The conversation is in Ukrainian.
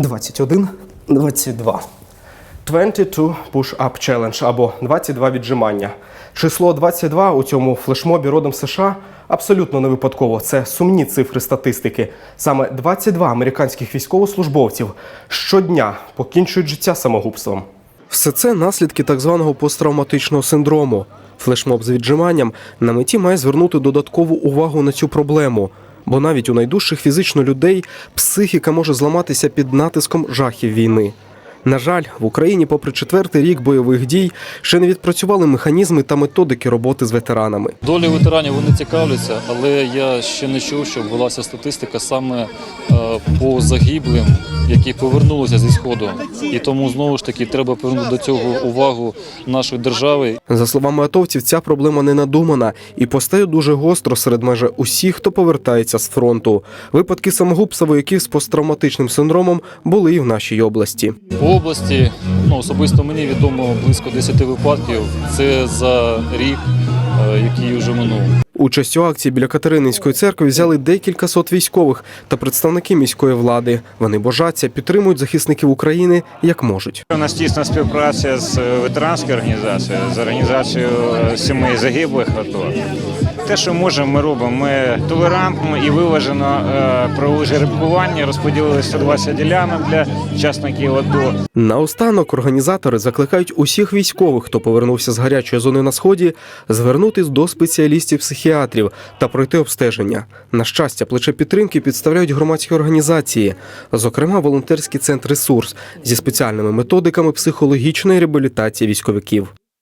21, 22. 22 push-up challenge або 22 віджимання. Число 22 у цьому флешмобі родом США абсолютно не випадково. Це сумні цифри статистики. Саме 22 американських військовослужбовців щодня покінчують життя самогубством. Все це наслідки так званого посттравматичного синдрому. Флешмоб з віджиманням на меті має звернути додаткову увагу на цю проблему. Бо навіть у найдужчих фізично людей психіка може зламатися під натиском жахів війни. На жаль, в Україні, попри четвертий рік бойових дій, ще не відпрацювали механізми та методики роботи з ветеранами. Долі ветеранів вони цікавляться, але я ще не чув, що велася статистика саме е, по загиблим, які повернулися зі сходу. І тому знову ж таки треба повернути до цього увагу нашої держави. За словами атовців, ця проблема не надумана і постає дуже гостро серед майже усіх, хто повертається з фронту. Випадки самогубства вояків з посттравматичним синдромом були і в нашій області. По області ну, особисто мені відомо близько 10 випадків. Це за рік, який вже минув. Участь у акції біля Катерининської церкви взяли декілька сот військових та представники міської влади. Вони божаться, підтримують захисників України як можуть. У нас тісна співпраця з е, ветеранською організацією, з організацією е, сімей загиблих АТО. Те, що можемо, ми робимо. Ми толерантно і виважено е, провели жеребкування, розподілили 120 ділянок для учасників АТО. Наостанок організатори закликають усіх військових, хто повернувся з гарячої зони на сході, звернутись до спеціалістів-психіатрів та пройти обстеження. На щастя, плече підтримки підставляють громадські організації, зокрема волонтерський центр ресурс зі спеціальними методиками психологічної реабілітації військовиків.